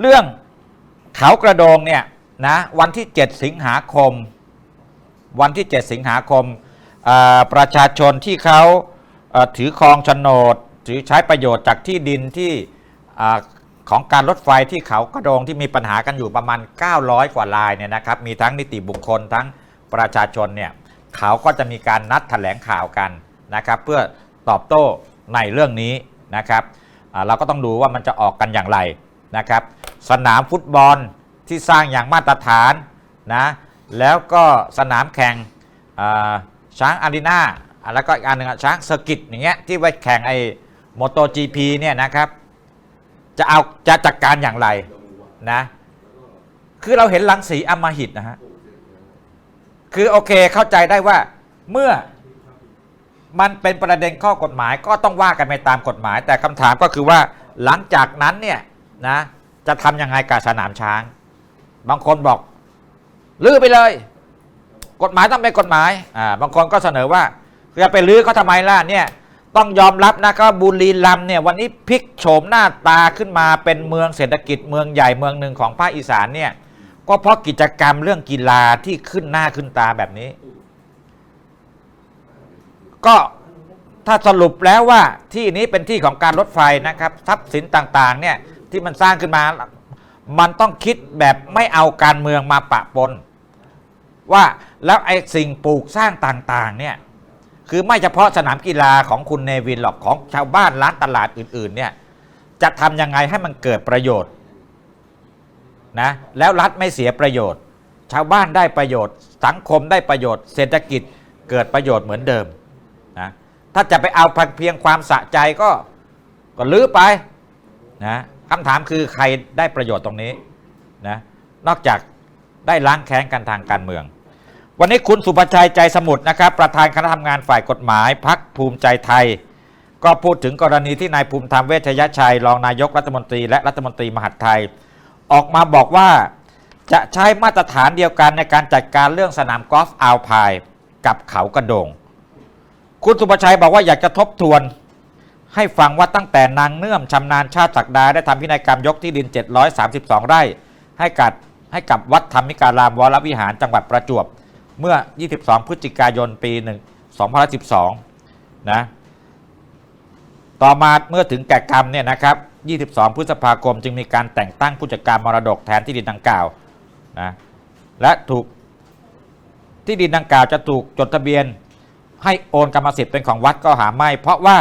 เรื่องเขากระโดงเนี่ยนะวันที่ 7 สิงหาคม วันที่ 7 สิงหาคมประชาชนที่เขาถือครองโฉนดถือใช้ประโยชน์จากที่ดินที่ของการรถไฟที่เขากระโดงที่มีปัญหากันอยู่ประมาณ 900 กว่ารายเนี่ยนะครับมีทั้งนิติบุคคลทั้งประชาชนเนี่ยเขาก็จะมีการนัดแถลงข่าวกันนะครับ เพื่อตอบโต้ในเรื่องนี้นะครับเราก็ต้องดูว่ามันจะออกกันอย่างไรนะครับ สนามฟุตบอลที่สร้างอย่างมาตรฐานนะแล้วก็สนามแข่งช้างอารีนาแล้วก็อีกอันหนึ่งช้างเซอร์กิตอย่างเงี้ยที่ไว้แข่งไอ้โมโต GP เนี่ยนะครับ จะเอาจะจัดการอย่างไรนะคือเราเห็นลังสีอมหิตนะฮะคือโอเคเข้าใจได้ว่าเมื่อมันเป็นประเด็นข้อกฎหมายก็ต้องว่ากันไปตามกฎหมาย แต่คำถามก็คือว่าหลังจากนั้นเนี่ยนะ จะทำยังไงกับสนามช้าง บางคนบอกลื้อไปเลย กฎหมายต้องเป็นกฎหมายอ่าบางคนก็เสนอว่าจะไปลื้อเขาทำไมล่ะเนี่ยต้องยอมรับนะก็บุรีรัมเนี่ยวันนี้พลิกโฉมหน้าตาขึ้นมาเป็นเมืองเศรษฐกิจเมืองใหญ่เมืองหนึ่งของภาคอีสานเนี่ยก็เพราะกิจกรรมเรื่องกีฬาที่ขึ้นหน้าขึ้นตาแบบนี้ ก็ถ้าสรุปแล้วว่าที่นี้เป็นที่ของการรถไฟนะครับ ทรัพย์สินต่างๆเนี่ย ที่มันสร้างขึ้นมา มันต้องคิดแบบไม่เอาการเมืองมาปะปน ว่าแล้วไอ้สิ่งปลูกสร้างต่างๆเนี่ยคือไม่เฉพาะสนามกีฬาของคุณเนวินหรอกของชาวบ้านร้านตลาดอื่นๆเนี่ยจะทำยังไงให้มันเกิดประโยชน์นะแล้วรัฐไม่เสียประโยชน์ ชาวบ้านได้ประโยชน์ สังคมได้ประโยชน์ เศรษฐกิจเกิดประโยชน์เหมือนเดิมนะถ้าจะไปเอาเพียงความสะใจก็ก็ลื้อไปนะ คำถามคือใครได้ประโยชน์ตรงนี้นะนอกจากได้ล้างแค้นกันทางการเมือง วันนี้คุณสุภชัยใจสมุทรนะครับ ประธานคณะทำงานฝ่ายกฎหมายพักภูมิใจไทย ก็พูดถึงกรณีที่นายภูมิธรรมเวชยชัย รองนายกรัฐมนตรี และรัฐมนตรีมหาดไทย ออกมาบอกว่าจะใช้มาตรฐานเดียวกันในการจัดการเรื่องสนามกอล์ฟอัลพายกับเขากระโดง คุณสุภชัยบอกว่าอยากจะทบทวน ให้ฟังว่าตั้งแต่นางเนื่อมชำนาญชาติศักดาได้ทำพินัยกรรมยกที่ดิน 732 ไร่ ให้กับให้กับวัดธรรมิการามวรวิหารจังหวัดประจวบ เมื่อ 22 พฤศจิกายนปี1 2012 นะ ต่อมาเมื่อถึงแก่กรรมเนี่ยนะครับ 22 พฤษภาคมจึงมีการแต่งตั้งผู้จัดการมรดกแทนที่ดินดังกล่าวนะ และถูกที่ดินดังกล่าวจะถูกจดทะเบียนให้โอนกรรมสิทธิ์เป็นของวัดก็หาไม่ เพราะว่า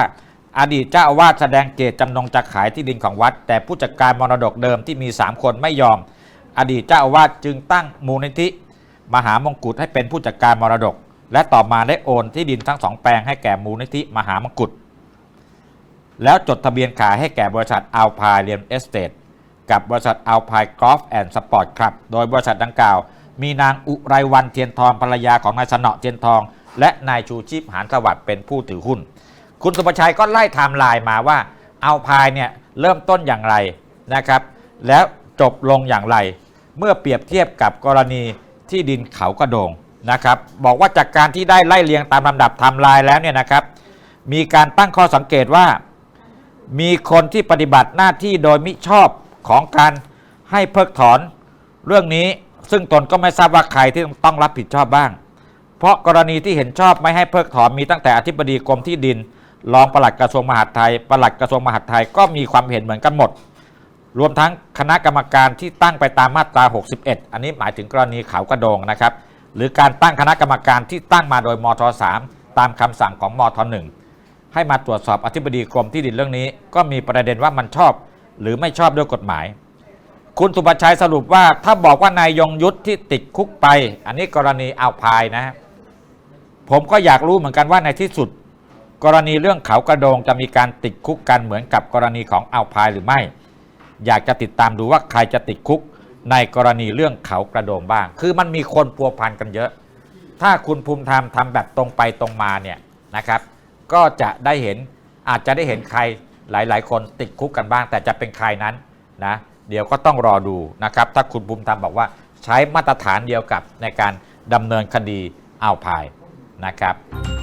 อดีตเจ้าอาวาสแสดงเจตจำนงจะขายที่ดินของวัด แต่ผู้จัดการมรดกเดิมที่มี 3 คนไม่ยอม อดีตเจ้าอาวาสจึงตั้งมูลนิธิ มหามงกุฎให้เป็นผู้จัดการมรดก และต่อมาได้โอนที่ดินทั้งสองแปลงให้แก่มูลนิธิมหามงกุฎแล้วจดทะเบียนขายให้แก่บริษัทอัลพายเรียนเอสเตทกับบริษัทอัลพายกอล์ฟแอนด์สปอร์ตคลับโดยบริษัทดังกล่าว มีนางอุไรวันเทียนทองภรรยาของนายสนอเทียนทอง และนายชูชีพหานสวัสดิ์เป็นผู้ถือหุ้น คุณสุภชัยก็ไล่ไทม์ไลน์มาว่า เอัลพายเนี่ยเริ่มต้นอย่างไรนะครับ แล้วจบลงอย่างไร เมื่อเปรียบเทียบกับกรณีที่ดินเขากระโดงนะครับ บอกว่าจากการที่ได้ไล่เรียงตามลำดับไทม์ไลน์แล้วเนี่ยนะครับ มีการตั้งข้อสังเกตว่า มีคนที่ปฏิบัติหน้าที่โดยมิชอบของการให้เพิกถอนเรื่องนี้ซึ่งตนก็ไม่ทราบว่าใครที่ต้องรับผิดชอบบ้าง เพราะกรณีที่เห็นชอบไม่ให้เพิกถอนมีตั้งแต่อธิบดีกรมที่ดิน รองปลัดกระทรวงมหาดไทยปลัดกระทรวงมหาดไทยก็มีความเห็นเหมือนกันหมด รวมทั้งคณะกรรมการที่ตั้งไปตามมาตรา 61 อันนี้หมายถึงกรณีเขากระโดงนะครับ หรือการตั้งคณะกรรมการที่ตั้งมาโดยมท3ตามคำสั่งของมท1ให้มาตรวจสอบอธิบดีกรมที่ดินเรื่องนี้ ก็มีประเด็นว่ามันชอบ หรือไม่ชอบด้วยกฎหมาย คุณสุภชัยสรุปว่าถ้าบอกว่านายยงยุทธที่ติดคุกไป อันนี้กรณีเอาพายนะฮะผมก็อยากรู้เหมือนกันว่าในที่สุด กรณีเรื่องเขากระโดงจะมีการติดคุกกันเหมือนกับกรณีของเอาพายหรือไม่ อยากจะติดตามดูว่าใครจะติดคุกในกรณีเรื่องเขากระโดงบ้าง คือมันมีคนพัวพันกันเยอะ ถ้าคุณภูมิธรรมทำแบบตรงไปตรงมาเนี่ยนะครับ ก็จะได้เห็นอาจจะได้เห็นใครหลาย ๆ คนติดคุกกันบ้าง แต่จะเป็นใครนั้นนะเดี๋ยวก็ต้องรอดูนะครับ ถ้าคุณภูมิธรรมบอกว่าใช้มาตรฐานเดียวกับในการดำเนินคดีเอาพายนะครับ